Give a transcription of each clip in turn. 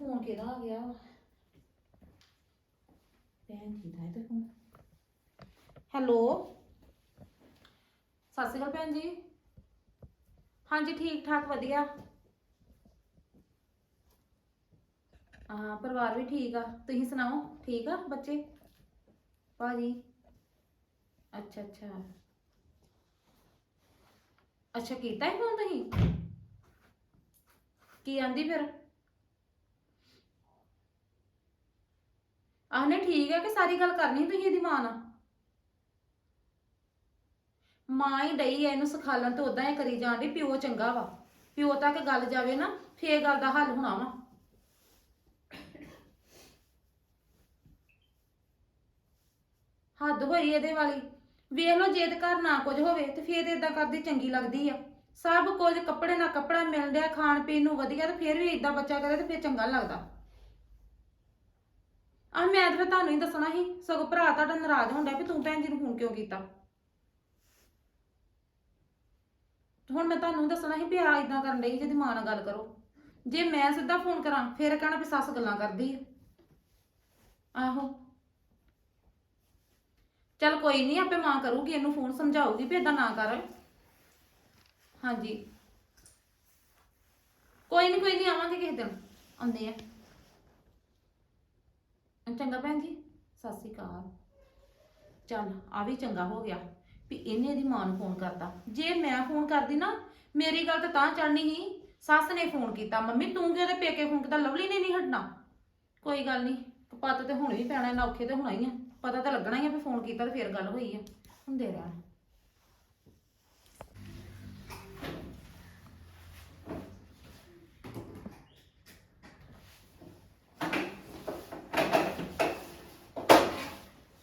Phone ਕਿਹਦਾ ਆ ਗਿਆ ਵਾ? ਭੈਣ ਜੀ ਦਾ ਇਹ ਤੇ ਫੋਨ। ਹੈਲੋ? ਸਤਿ ਸ਼੍ਰੀ ਅਕਾਲ ਭੈਣ ਜੀ। ਹਾਂਜੀ ਠੀਕ ਠਾਕ ਵਧੀਆ। ਹਾਂ, ਪਰਿਵਾਰ ਵੀ ਠੀਕ ਆ। ਤੁਸੀਂ ਸੁਣਾਓ, ਠੀਕ ਆ ਬੱਚੇ? ਭਾਜੀ? ਅੱਛਾ ਅੱਛਾ। ਅੱਛਾ, ਕੀਤਾ ਹੀ ਫੋਨ ਤੁਸੀਂ? ਕੀ ਆਂਦੀ ਫਿਰ? ਆਹਨੇ ਠੀਕ ਹੈ ਕਿ ਸਾਰੀ ਗੱਲ ਕਰਨੀ ਤੁਸੀਂ ਇਹਦੀ ਮਾਂ ਨਾਲ? ਮਾਂ ਹੀ ਡਈ ਐ ਇਹਨੂੰ ਸਿਖਾਲਣ ਤੇ ਉਦਾਂ ਹੀ ਕਰੀ ਜਾਂਦੀ ਪਿਓ ਚੰਗਾ ਵਾ। ਪਿਓ ਤੱਕ ਗੱਲ ਜਾਵੇ ਨਾ, ਫੇਰ ਗੱਲ ਦਾ ਹੱਲ ਹੋਣਾ ਵਾ। ਹੱਦ ਹੋਈ ਇਹਦੇ ਵਾਲੀ। ਵੇਖ ਲੋ ਜੇ ਘਰ ਨਾ ਕੁਝ ਹੋਵੇ, ਤੇ ਫੇਰ ਇਦਾਂ ਕਰਦੀ ਚੰਗੀ ਲੱਗਦੀ ਆ। ਸਭ ਕੁਝ ਕੱਪੜੇ ਨਾਲ ਕੱਪੜਾ ਮਿਲ ਖਾਣ ਪੀਣ ਨੂੰ ਵਧੀਆ, ਤੇ ਫੇਰ ਵੀ ਇਦਾਂ ਬੱਚਾ ਕਰੇ ਤੇ ਫੇਰ ਚੰਗਾ ਲੱਗਦਾ। ਆ ਮੈਂ ਤਾਂ ਫਿਰ ਤੁਹਾਨੂੰ ਹੀ ਦੱਸਣਾ ਸੀ, ਸਗੋਂ ਭਰਾ ਤੁਹਾਡਾ ਨਾਰਾਜ਼ ਹੁੰਦਾ ਵੀ ਤੂੰ ਭੈਣ ਜੀ ਨੂੰ ਫੋਨ ਕਿਉਂ ਕੀਤਾ? ਹੁਣ ਮੈਂ ਤੁਹਾਨੂੰ ਦੱਸਣਾ ਸੀ ਵੀ ਆ ਇਦਾਂ ਕਰਨ ਲਈ ਜਿਹਦੀ ਮਾਂ ਨਾਲ ਗੱਲ ਕਰੋ। ਜੇ ਮੈਂ ਸਿੱਧਾ ਫੋਨ ਕਰਾਂ, ਫਿਰ ਕਹਿਣਾ ਵੀ ਸੱਸ ਗੱਲਾਂ ਕਰਦੀ ਆ। ਆਹੋ। ਚੱਲ ਕੋਈ ਨਹੀਂ ਆਪੇ ਮਾਂ ਕਰੂਗੀ, ਇਹਨੂੰ ਫੋਨ ਸਮਝਾਊਗੀ ਵੀ ਇਦਾਂ ਨਾ ਕਰ। ਹਾਂਜੀ। ਕੋਈ ਨਹੀਂ ਕੋਈ ਨਹੀਂ ਆਵਾਂਗੇ ਕਿਸੇ ਦਿਨ। ਆਉਂਦੇ ਆ। ਚੰਗਾ ਭੈਣ ਜੀ? ਸਤਿ ਸ਼੍ਰੀ ਅਕਾਲ। ਚੱਲ, ਆ ਵੀ ਚੰਗਾ ਹੋ ਗਿਆ ਵੀ ਇਹਨੇ ਇਹਦੀ ਮਾਂ ਨੂੰ ਫੋਨ ਕਰਤਾ। ਜੇ ਮੈਂ ਫੋਨ ਕਰਦੀ ਨਾ, ਮੇਰੀ ਗੱਲ ਤਾਂ ਤਾਂ ਚੜਨੀ ਸੀ। ਸੱਸ ਨੇ ਫੋਨ ਕੀਤਾ। ਮੰਮੀ, ਤੂੰ ਕਿਉਂ ਉਹਦੇ ਪੇਕੇ ਫੋਨ ਕੀਤਾ? ਲਵਲੀ ਨੇ ਨਹੀਂ ਹਟਣਾ। ਕੋਈ ਗੱਲ ਨਹੀਂ ਪਤਾ ਤੇ ਹੁਣ ਵੀ ਪੈਣਾ ਨਾ ਔਖੇ ਤੇ ਹੋਣਾ ਹੀ ਆ। ਪਤਾ ਤਾਂ ਲੱਗਣਾ ਹੀ ਆ ਵੀ ਫੋਨ ਕੀਤਾ ਤੇ ਫੇਰ ਗੱਲ ਹੋਈ ਆ। ਹੁੰਦੇ ਰਹਿਣ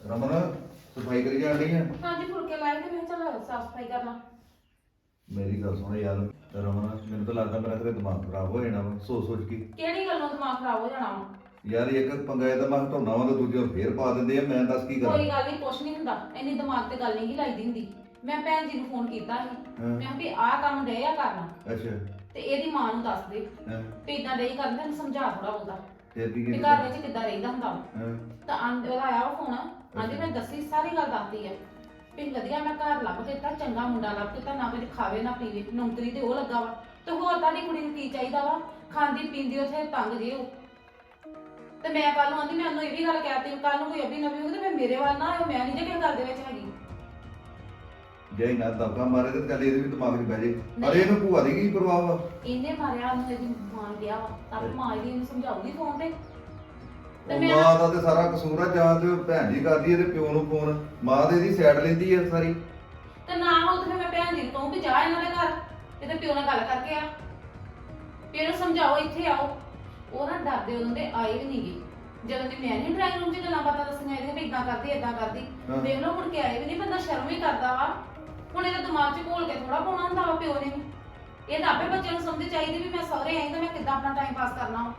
ਰਮਨ ਸਫ਼ਾਈ ਕਰੀ ਜਾਣ ਡਈ ਆ। ਹਾਂਜੀ ਫੁਲਕੇ ਲਾਏ ਤੇ ਮੈਂ ਕਿਹਾ ਚੱਲ ਸਾਫ਼ ਸਫ਼ਾਈ ਕਰ ਲਾਂ ਮੇਰੀ ਗੱਲ ਸੁਣ ਯਾਰ ਰਮਨ ਮੈਨੂੰ ਤਾਂ ਲੱਗਦਾ ਮੇਰਾ ਤੇਰੇ ਦਿਮਾਗ ਖਰਾਬ ਹੋ ਜਾਣਾ ਵਾ ਸੋਚ ਸੋਚ ਕੇ। ਕਿਹੜੀ ਗੱਲੋਂ ਦਿਮਾਗ ਖਰਾਬ ਹੋ ਜਾਣਾ ਵਾ? ਯਾਰ ਇੱਕ ਪੰਗਾ ਇਹਦਾ ਮੈਂ ਹਟਾਉਣਾ ਵਾ ਤਾਂ ਦੂਜੇ ਨੂੰ ਫੇਰ ਪਾ ਦਿੰਦੇ ਆ ਮੈਂ ਦੱਸ ਕੀ ਕਰਾਂ? ਕੋਈ ਗੱਲ ਨਹੀਂ ਕੁਛ ਨਹੀਂ ਹੁੰਦਾ। ਇੰਨੀ ਦਿਮਾਗ ਤੇ ਗੱਲ ਨਹੀਂ ਗੀ ਲਾਈਦੀ ਹੁੰਦੀ। ਮੈਂ ਭੈਣ ਜੀ ਨੂੰ ਫੋਨ ਕੀਤਾ ਸੀ। ਹਾਂ। ਮੈਂ ਕਿਹਾ ਵੀ ਆਹ ਕੰਮ ਡੇ ਆ ਕਰਨਾ। ਅੱਛਾ। ਤੇ ਇਹਦੀ ਮਾਂ ਨੂੰ ਦੱਸ ਦੇ ਹੈਂ, ਵੀ ਇਦਾਂ ਡੇ ਕਰਨ ਤੈਨੂੰ ਸਮਝਾ ਥੋੜਾ ਬਹੁਤਾ। ਫੇਰ ਕੀ ਵੀ ਕੀਤਾ ਘਰ ਵਿੱਚ ਕਿੱਦਾਂ ਰਹਿੰਦਾ ਹੁੰਦਾ ਵਾ। ਹੈਂ, ਤਾਂ ਆਂ- ਉਹਦਾ ਆਇਆ ਉਹ ਫੋਨ। ਆਂਦੀ ਮੈਂ ਦੱਸੀ ਸਾਰੀ ਗੱਲ ਦੱਸਦੀ ਆ। ਵੀ ਵਧੀਆ ਮੈਂ ਘਰ ਲੱਭ ਦਿੱਤਾ ਚੰਗਾ ਮੁੰਡਾ ਲੱਭ ਦਿੱਤਾ ਨਾ ਕੁਝ ਖਾਵੇ ਨਾ ਪੀਵੇ। ਨੌਕਰੀ ਤੇ ਉਹ ਲੱਗਾ ਵਾ। ਤੇ ਹੋਰ ਤੁਹਾਡੀ ਕੁੜੀ ਨੂੰ ਕੀ ਚਾਹੀਦਾ ਵਾ? ਖਾਂਦੀ ਪੀਂਦੀ ਉੱਥੇ ਤੰਗ ਜੇ ਉਹ। ਤੇ ਮੈਂ ਕੱਲ ਨੂੰ ਆਂਦੀ ਮੈਂ ਉਹਨੂੰ ਇਹ ਵੀ ਗੱਲ ਕਹਿਤੀ ਕੱਲ ਨੂੰ ਕੋਈ ਅਭੀ ਨਵੀ ਹੋਊ ਤੇ ਫਿਰ ਮੇਰੇ ਵੱਲ ਨਾ ਆਇਓ ਮੈਂ ਨਹੀਂ ਜੇ ਕਿਸੇ ਗੱਲ ਦੇ ਵਿੱਚ ਹੈਗੀ। ਜੇ ਨਾ ਦਬਕਾ ਮਾਰੇ ਤੇ ਚੱਲ ਇਹਦੇ ਵੀ ਦਿਮਾਗ 'ਚ ਬਹਿ ਜੇ। ਨਹੀਂ। ਅਰੇ ਇਹਨੂੰ ਭੂਆ ਦੀ ਕੀ ਪ੍ਰਭਾਵ ਵਾ? ਇਹਨੇ ਮਾਰਿਆ ਉਹਨੂੰ ਇਹਦੀ ਮਾਂ ਗਿਆ ਵਾ। ਤਾਂ ਫਿਰ ਮਾਂ ਇਹਦੀ ਇਹਨੂੰ ਸਮਝਾਉਗੀ ਫੋਨ ਤੇ? ਤੇ ਉਹ ਮੈਂ ਮਾਂ ਦਾ ਤੇ ਸਾਰਾ ਕਸੂਰ ਆ ਜਾਂ ਤੇ ਭੈਣ ਜੀ ਕਰਦੀ ਹੈ ਤੇ ਪਿਓ ਨੂੰ ਫੋਨ ਮਾਂ ਤੇ ਇਹਦੀ ਸਾਈਡ ਲੈਂਦੀ ਆ ਸਾਰੀ। ਤੇ ਨਾ ਹੋ ਤੇ ਫਿਰ ਮੈਂ ਭੈਣ ਜੀ ਨੂੰ ਕਹੂੰ ਵੀ ਜਾ ਇਹਨਾਂ ਦੇ ਘਰ ਇਹਦੇ ਪਿਓ ਨਾਲ ਗੱਲ ਕਰਕੇ ਆ। ਵੀ ਇਹਨੂੰ ਸਮਝਾਓ ਇੱਥੇ ਆਓ। ਉਹ ਨਾ ਡਰਦੇ ਉਹਨਾਂ ਦੇ ਆਏ ਵੀ ਨਹੀਂਗੇ ਜਦੋਂ ਦੀ ਮੈਂ ਨਹੀਂ ਡਰਾਈਵ ਰੂਮ 'ਚ ਗੱਲਾਂ ਬਾਤਾਂ ਦੱਸੀਆਂ ਇਹਦੀਆਂ ਵੀ ਇਦਾਂ ਕਰਦੀ ਇਦਾਂ ਕਰਦੀ। ਹਾਂ। ਵੇਖ ਲਓ ਮੁੜ ਕੇ ਆਏ ਵੀ ਨਹੀਂ ਬੰਦਾ ਸ਼ਰਮ ਹੀ ਕਰਦਾ ਵਾ। ਹੁਣ ਇਹਦੇ ਦਿਮਾਗ 'ਚ ਘੋਲ ਕੇ ਥੋੜਾ ਪਾਉਣਾ ਹੁੰਦਾ ਵਾ ਪਿਓ ਨੇ। ਵੀ ਇਹ ਤਾਂ ਆਪੇ ਬੱਚਿਆਂ ਨੂੰ ਸਮਝ ਚਾਹੀਦੀ ਵੀ ਮੈਂ ਸਹੁਰੇ ਆਈ ਤਾਂ ਮੈਂ ਕਿੱਦਾਂ ਆਪਣਾ ਟਾਈਮ ਪਾਸ ਕਰਨਾ ਵਾ।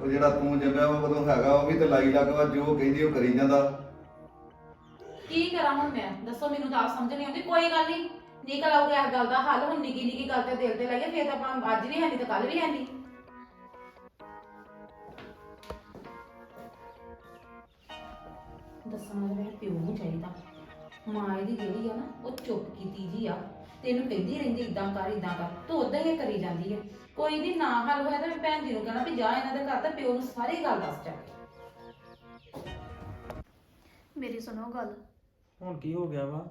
ਉਹ ਜਿਹੜਾ ਤੂੰ ਜੰਮਿਆ ਵਾ ਉਦੋਂ ਹੈਗਾ ਉਹ ਵੀ ਤੇ ਲਾਈ ਲੱਗਵਾ ਜੋ ਕਹਿੰਦੀ ਉਹ ਕਰੀ ਜਾਂਦਾ। ਕੀ ਕਰਾਂ ਹੁਣ ਮੈਂ? ਦੱਸੋ ਮੈਨੂੰ ਤਾਂ ਆਪ ਸਮਝ ਨਹੀਂ ਆਉਂਦੀ। ਕੋਈ ਗੱਲ ਨਹੀਂ। ਨਿਕਲ ਆਊਗਾ ਇਸ ਗੱਲ ਦਾ ਹੱਲ ਹੁਣ ਨਿੱਕੀ ਨਿੱਕੀ ਗੱਲ ਤੇ ਦਿਲ ਤੇ ਲਾਈਏ ਫੇਰ ਤਾਂ ਆਪਾਂ ਅੱਜ ਵੀ ਹੈ ਨਹੀਂ ਤੇ ਕੱਲ ਵੀ ਹੈ ਨਹੀਂ ਦੱਸਣਾ ਮੇਰੇ ਪਿਓ ਨੂੰ ਚਾਹੀਦਾ। ਮਾਂ ਇਹਦੀ ਜਿਹੜੀ ਆ ਨਾ ਉਹ ਚੁੱਪ ਕੀਤੀ ਜੀ ਆ। ਤੇ ਇਹਨੂੰ ਕਹਿੰਦੀ ਰਹਿੰਦੀ ਇਦਾਂ ਕਰ ਇਦਾਂ ਕਰ। ਤੂੰ ਉਦਾਂ ਹੀ ਇਹ ਕਰੀ ਜਾਂਦੀ ਹੈ ਕੋਈ ਨਹੀਂ ਨਾ ਹੱਲ ਹੋਇਆ ਤਾਂ ਮੈਂ ਭੈਣ ਜੀ ਨੂੰ ਕਹਿਣਾ ਵੀ ਜਾ ਇਹਨਾਂ ਦੇ ਘਰ ਤਾਂ ਪਿਓ ਨੂੰ ਸਾਰੀ ਗੱਲ ਦੱਸ ਜਾ। ਕੇ ਮੇਰੀ ਸੁਣੋ ਗੱਲ। ਹੁਣ ਕੀ ਹੋ ਗਿਆ ਵਾ?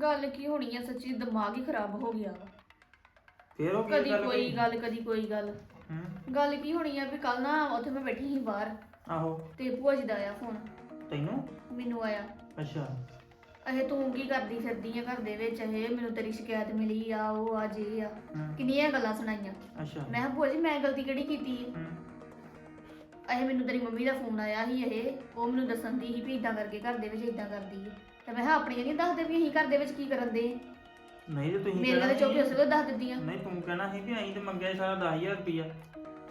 ਗੱਲ ਕੀ ਹੋਣੀ ਆ ਸੱਚੀ ਦਿਮਾਗ ਹੀ ਖਰਾਬ ਹੋ ਗਿਆ ਵਾ। ਫੇਰ ਉਹ ਕੀ ਕਦੀ ਗੱਲ ਕੋਈ ਹੋਈ? ਗੱਲ ਕਦੀ ਕੋਈ ਗੱਲ। ਹੂੰ। ਗੱਲ ਕੀ ਹੋਣੀ ਆ ਵੀ ਕੱਲ ਨਾ ਉੱਥੇ ਮੈਂ ਬੈਠੀ ਸੀ ਬਾਹਰ। ਆਹੋ। ਤੇ ਭੂਆ ਜੀ ਦਾ ਆਇਆ ਫੋਨ ਤੈਨੂੰ? ਮੈਨੂੰ ਆਇਆ। ਅੱਛਾ। ਇਹ ਤੂੰ ਕੀ ਕਰਦੀ ਫਿਰਦੀ ਆ ਘਰ ਦੇ ਵਿੱਚ? ਇਹ ਮੈਨੂੰ ਤੇਰੀ ਸ਼ਿਕਾਇਤ ਮਿਲੀ ਆ ਉਹ ਆ ਜੇ ਆ। ਕਿੰਨੀਆਂ ਗੱਲਾਂ ਸੁਣਾਈਆਂ? ਅੱਛਾ। ਮੈਂ ਕਿਹਾ ਭੂਆ ਜੀ ਮੈਂ ਗਲਤੀ ਕਿਹੜੀ ਕੀਤੀ ਹੈ ਹੂੰ ਇਹ ਮੈਨੂੰ ਤੇਰੀ ਮੰਮੀ ਦਾ ਫੋਨ ਆਇਆ ਸੀ ਇਹ ਉਹ ਮੈਨੂੰ ਦੱਸਣ ਦੀ ਸੀ ਵੀ ਇਦਾਂ ਕਰਕੇ ਘਰ ਦੇ ਵਿੱਚ ਇਦਾਂ ਕਰਦੀ ਹੈ ਤੇ ਮੈਂ ਕਿਹਾ ਆਪਣੀਆਂ ਨਹੀਂ ਦੱਸਦੇ ਵੀ ਅਸੀਂ ਘਰ ਦੇ ਵਿੱਚ ਕੀ ਕਰਨ ਦੇ ਨਹੀਂ ਤੇ ਤੁਸੀਂ ਮੇਰੇ ਨਾਲ ਸੀ- ਉਸੇ ਵੇਲੇ ਦੱਸ ਦਿੱਤੀਆਂ। ਨਹੀਂ ਤੂੰ ਕਹਿਣਾ ਸੀ ਕਿ ਅਸੀਂ ਤੇ ਮੰਗਿਆ ਸੀ ਸਾਰਾ 10000 ਰੁਪਇਆ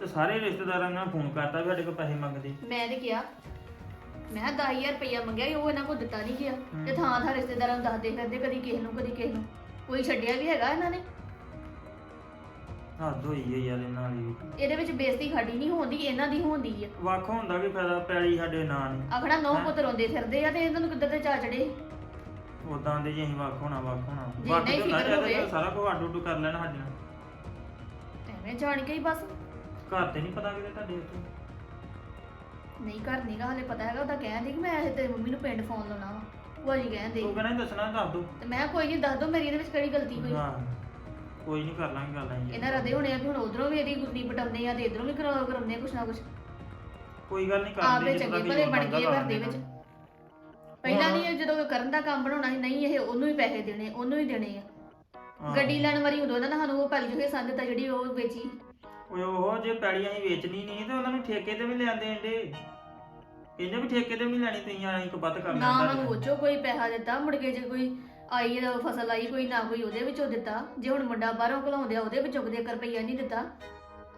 ਤੇ ਸਾਰੇ ਰਿਸ਼ਤੇਦਾਰਾਂ ਨੇ ਫੋਨ ਕਰਤਾ ਵੀ ਸਾਡੇ ਕੋਲ ਪੈਸੇ ਮੰਗਦੇ। ਮੈਂ ਤੇ ਕਿਹਾ ਮੈਂ ਕਿਹਾ 10000 ਰੁਪਇਆ ਮੰਗਿਆ ਸੀ, ਉਹ ਇਹਨਾਂ ਕੋਲ ਦਿੱਤਾ ਨਹੀਂ ਗਿਆ। ਤੇ ਥਾਂ ਥਾਂ ਰਿਸ਼ਤੇਦਾਰਾਂ ਨੂੰ ਦੱਸਦੇ ਫਿਰਦੇ ਕਦੀ ਕਿਸੇ ਨੂੰ ਕਦੀ ਕਿਸੇ ਨੂੰ। ਕੋਈ ਛੱਡਿਆ ਵੀ ਹੈਗਾ ਇਹਨਾਂ ਨੇ? ਹੱਦ ਹੋਈ ਹੈ ਯਾਰ ਇਹਨਾਂ ਦੀ। ਇਹਦੇ ਵਿੱਚ ਬੇਇੱਜ਼ਤੀ ਸਾਡੀ ਨਹੀਂ ਹੁੰਦੀ ਇਹਨਾਂ ਦੀ ਹੁੰਦੀ ਆ। ਵੱਖ ਹੁੰਦਾ ਕੀ ਫਾਇਦਾ ਪੈਲੀ ਸਾਡੇ ਨਾਂ ਨਹੀਂ ਆਖਣਾ ਨੌ ਪੁੱਤ ਰੋਂਦੇ ਫਿਰਦੇ ਆ ਤੇ ਇਹਨਾਂ ਨੂੰ ਕਿੱਧਰ ਤੇ ਚਾ ਚੜੇ ਉਦਾਂ ਦੇ ਜੇ ਅਸੀਂ ਵੱਖ ਹੋਣਾ ਵੱਖ ਹੋਣਾ। ਜੇ ਵੱਖ ਨਹੀਂ ਤੇ ਹੁੰਦਾ ਫਿਕਰ ਹੋਵੇ। ਸਾਰਾ ਕੁਝ ਅੱਡ ਉੱਡ ਕਰ ਲੈਣਾ ਸਾਡੇ ਨਾਲ। ਐਵੇਂ ਜਾਣ ਕੇ ਹੀ ਬਸ। ਘਰ ਤੇ ਨਹੀਂ ਪਤਾ ਕਿਤੇ ਤੁਹਾਡੇ ਉੱਤੇ ਨਹੀਂ ਘਰ ਨੀਗਾ ਹਲੇ ਪਤਾ ਹੈਗਾ ਉਹਦਾ ਕਹਿੰਦੀ ਕਿ ਮੈਂ ਇਹ ਤੇਰੀ ਮੰਮੀ ਨੂੰ ਪਿੰਡ ਫੋਨ ਲਾਉਣਾ ਵਾ। ਭੂਆ ਜੀ ਕਹਿੰਦੇ ਤੂੰ ਕਹਿੰਦਾ ਦੱਸਣਾ ਦੱਸ ਦੋ। ਤੇ ਮੈਂ ਕੋਈ ਨਹੀਂ ਦੱਸ ਦੋ ਮੇਰੀ ਇਹਦੇ ਵਿੱਚ ਕਿਹੜੀ ਗਲਤੀ ਹੋਈ। ਹਾਂ ਕੋਈ ਨਹੀਂ ਕਰ ਲਾਂਗੇ ਗੱਲ ਅਸੀਂ ਇਹਨਾਂ ਰਦੇ ਹੋਣੇ ਆ ਕਿ ਹੁਣ ਉਧਰੋਂ ਵੀ ਇਹਦੀ ਗੁੱਡੀ ਪਟਾਉਂਦੇ ਆ ਤੇ ਇਧਰੋਂ ਵੀ ਕਰਾ ਕਰਾਉਂਦੇ ਆ ਕੁਛ ਨਾ ਕੁਛ। ਕੋਈ ਗੱਲ ਨਹੀਂ ਆਪੇ ਕਰਦੇ ਚੰਗੇ ਭਲੇ ਬਣ ਗਏ ਘਰ ਦੇ ਵਿੱਚ। ਪਹਿਲਾਂ ਨਹੀਂ ਜਦੋਂ ਕਰਨ ਦਾ ਕੰਮ ਬਣਾਉਣਾ ਸੀ ਨਹੀਂ ਇਹ ਉਹਨੂੰ ਹੀ ਪੈਸੇ ਦੇਣੇ ਉਹਨੂੰ ਹੀ ਦੇਣੇ ਆ। ਗੱਡੀ ਲੈਣ ਵਾਰੀ ਉਦੋਂ ਇਹਨਾਂ ਨੇ ਸਾਨੂੰ ਉਹ ਪੈਲੀ ਜੋ ਹਿੱਸਾ ਦਿੱਤਾ ਜਿਹੜੀ ਉਹ ਵੇਚੀ ਓਏ ਉਹ ਜੇ ਪੈਲੀ ਅਸੀਂ ਵੇਚਣੀ ਨਹੀਂ ਤੇ ਉਹਨਾਂ ਨੂੰ ਠੇਕੇ ਤੇ ਵੀ ਲਿਆਂਦੇ ਏਡੇ ਕਹਿੰਦੇ ਵੀ ਠੇਕੇ ਤੇ ਵੀ ਨੀ ਲੈਣੀ ਤੁਸੀਂ ਆਈ ਕੋ ਵੱਧ ਕਰ ਨਾ ਉਹਨੂੰ ਉਹ 'ਚੋਂ ਕੋਈ ਪੈਸਾ ਦਿੱਤਾ ਮੁੜ ਕੇ ਜੇ ਕੋਈ ਆਈ ਆ ਫਸਲ ਆਈ ਕੋਈ ਨਾ ਕੋਈ ਉਹਦੇ ਵਿੱਚੋਂ ਦਿੱਤਾ। ਜੇ ਹੁਣ ਮੁੰਡਾ ਬਾਹਰੋਂ ਘਲਾਉਂਦੇ ਆ ਉਹਦੇ ਵਿੱਚੋਂ ਕਦੇ ਰੁਪਈਆ ਨਹੀਂ ਦਿੱਤਾ।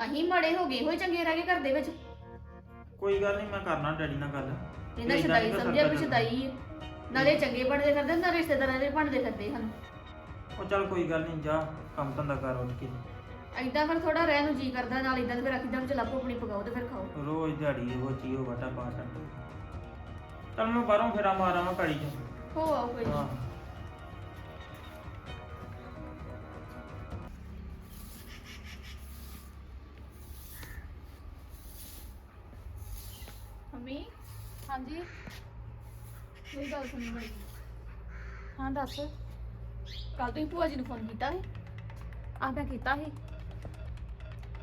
ਅਸੀਂ ਮਾੜੇ ਹੋ ਗਏ ਹੋਏ ਚੰਗੇ ਰਹਿ ਗਏ ਘਰ ਦੇ ਵਿੱਚ। ਕੋਈ ਗੱਲ ਨਹੀਂ ਮੈਂ ਕਰਨਾ ਡੈਡੀ ਨਾਲ ਗੱਲ। ਇਹਨਾਂ ਏਦਾਂ ਸ਼ਦਾਈ ਨੀ ਤਾਂ ਸਮਝਿਆ ਵੀ ਸਰਦਾ ਸ਼ਦਾਈ ਹੈ। ਨਾਲੇ ਚੰਗੇ ਬਣਦੇ ਫਿਰਦੇ ਨਾ ਰਿਸ਼ਤੇਦਾਰਾਂ ਦੇ ਬਣਦੇ ਫਿਰਦੇ ਹਨ। ਉਹ ਚੱਲ ਕੋਈ ਗੱਲ ਨਹੀਂ ਜਾ ਕੰਮ ਧੰਦਾ ਕਰ ਉੱਠ ਕੇ। ਐਦਾਂ ਫਿਰ ਥੋੜਾ ਰਹਿਣ ਨੂੰ ਜੀ ਕਰਦਾ ਨਾਲ ਇਦਾਂ ਤੇ ਫਿਰ ਆਖੀਦਾ ਵੀ ਚਲ ਆਪੋ ਆਪਣੀ ਪਕਾਓ ਤੇ ਫਿਰ ਖਾਓ। ਰੋਜ਼ ਦਿਹਾੜੀ ਉਹ ਚੀਓ ਵਟਾ ਪਾ ਛੱਡ। ਚੱਲ ਮੈਂ ਬਾਹਰੋਂ ਫੇਰਾ ਮਾਰਾਂ ਮੈਂ ਪੈਲੀ ਚ। ਹੋ ਆਓ ਕੋਈ ਨੀ। ਹਾਂ। ਮੰਮੀ ਹਾਂਜੀ? ਮੇਰੀ ਗੱਲ ਸੁਣੀ ਬੜੀ ਹਾਂ ਦੱਸ। ਕੱਲ ਤੁਸੀਂ ਭੂਆ ਜੀ ਨੂੰ ਫੋਨ ਕੀਤਾ ਹੈ ਆ ਮੈਂ ਕੀਤਾ ਸੀ।